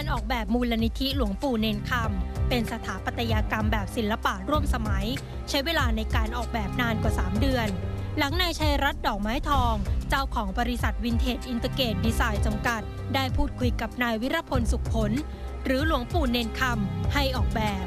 การออกแบบมูลนิธิหลวงปู่เนนคำเป็นสถาปัตยกรรมแบบศิลปะร่วมสมัย ใช้เวลาในการออกแบบนานกว่า 3 เดือน หลังนายชัยรัตน์ดอกไม้ทอง เจ้าของบริษัทวินเทจอินเตอร์เกตดีไซน์จำกัด ได้พูดคุยกับนายวิรพลสุขผล หรือหลวงปู่เนนคำให้ออกแบบ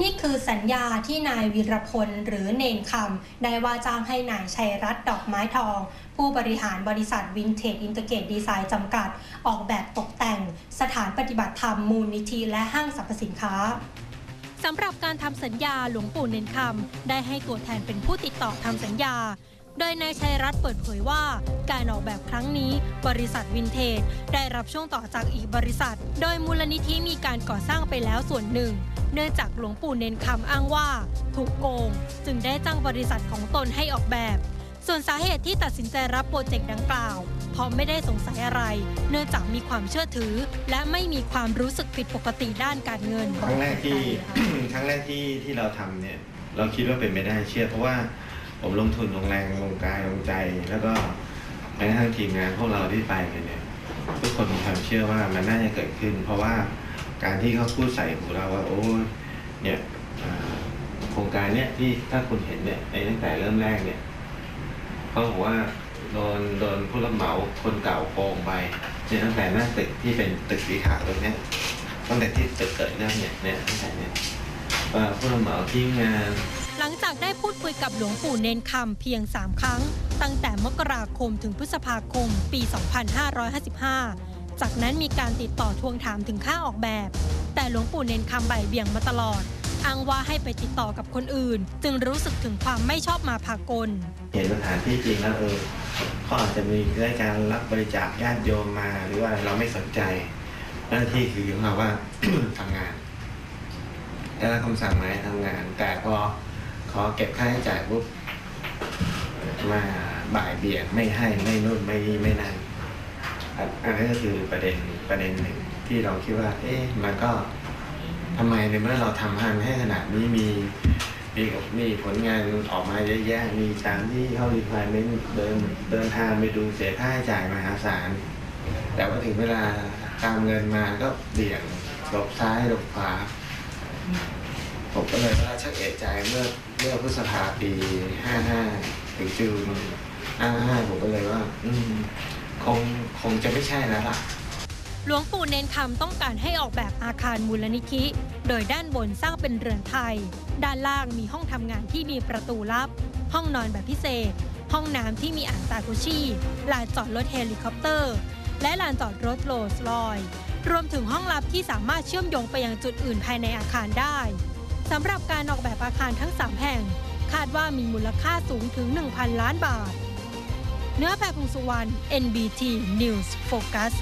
นี่คือสัญญาที่นายวิรพลหรือเนนคำได้ว่าจ้างให้นายชัยรัตน์ดอกไม้ทอง ผู้บริหารบริษัทวินเทจอินเตอร์เกตดีไซน์จำกัด ออกแบบตกแต่ง สถานปฏิบัติธรรมมูลนิธิและห้างสรรพสินค้าสำหรับการทำสัญญาหลวงปู่เนนคำได้ให้ตัวแทนเป็นผู้ติดต่อทำสัญญา โดยนายชัยรัตน์เปิดเผยว่า การออกแบบครั้งนี้ บริษัทวินเทจได้รับช่วงต่อจากอีกบริษัท โดยมูลนิธิมีการก่อสร้างไปแล้วส่วนหนึ่ง เนื่องจากหลวงปู่เน้นคำอ้างว่า ถูกโกง จึงได้จ้างบริษัทของตนให้ออกแบบ ส่วนสาเหตุที่ตัดสินใจรับโปรเจกต์ดังกล่าวเพราะไม่ได้สงสัยอะไร เนื่องจากมีความเชื่อถือ และไม่มีความรู้สึกผิดปกติด้านการเงิน ครั้งแรกที่ ครั้งแรกที่ที่เราทำเนี่ย เราคิดว่าเป็นไม่ได้เชื่อเพราะว่า ผมลงทุนลงแรงลงกายลงใจ แล้วก็แม้กระทั่งทีมงานพวกเราที่ไปกันเนี่ยทุกคนมีความเชื่อว่ามันน่าจะเกิดขึ้น เพราะว่าการที่เขาพูดใส่หูเราว่าโอ้ยเนี่ยโครงการเนี่ยที่ถ้าคุณเห็นเนี่ยในตั้งแต่เริ่มแรกเนี่ยเขาบอกว่าโดนโดนผู้รับเหมาคนเก่าโกงไปเนี่ยตั้งแต่หน้าตึกที่เป็นตึกสีขาวตรงเนี้ยตั้งแต่ที่ตึกเกิดเรื่องเนี่ยเนี่ยตั้งแต่เนี่ยผู้รับเหมาทิ้งงาน หลังจากได้พูดคุยกับหลวงปู่เนนคำเพียง 3 ครั้ง ตั้งแต่มกราคมถึงพฤษภาคมปี 2555 จากนั้นมีการติดต่อทวงถามถึงค่าออกแบบ แต่หลวงปู่เนนคำใบเบี่ยงมาตลอด อ้างว่าให้ไปติดต่อกับคนอื่น จึงรู้สึกถึงความไม่ชอบมาพากล เห็นสถานที่จริงแล้วเออเขาอาจจะมีได้การรับบริจาคญาติโยมมาหรือว่าเราไม่สนใจหน้าที่คือของเราว่า ทำงานได้รับคำสั่งมาให้ทำงาน แต่พอ ขอเก็บค่าใช้จ่ายปุ๊บมาบ่ายเบี่ยงไม่ให้ไม่นู่นไม่นี่ไม่นั่นอันนี้ก็คือประเด็นประเด็นหนึ่งที่เราคิดว่า เอ๊ะมันก็ทำไมในเมื่อเราทำงานให้ขนาดนี้มีมีมีผลงานออกมาเยอะแยะมีตามที่เข้ารีควายเมนเดินเดินทางไปดูเสียค่าใช้จ่ายมหาศาลแต่ว่าถึงเวลาตามเงินมาก็เบี่ยงหลบซ้ายหลบขวา ผมก็เลยว่าชักเอะใจเมื่อเมื่อพฤษภาปีห้าห้าถึงจูนห้าห้าผมก็เลยว่า อืมคงคงจะไม่ใช่แล้วล่ะ หลวงปู่เนนคำต้องการให้ออกแบบอาคารมูลนิธิ โดยด้านบนสร้างเป็นเรือนไทย ด้านล่างมีห้องทำงานที่มีประตูลับ ห้องนอนแบบพิเศษ ห้องน้ำที่มีอ่างตากุชีลานจอดรถเฮลิคอปเตอร์ และลานจอดรถโรลส์รอยซ์รวมถึงห้องลับที่สามารถเชื่อมโยงไปยังจุดอื่นภายในอาคารได้ สำหรับการออกแบบอาคารทั้ง 3 แห่ง คาดว่ามีมูลค่าสูงถึง 1,000 ล้านบาท เนื้อแพรพงสุวรรณ NBT News Focus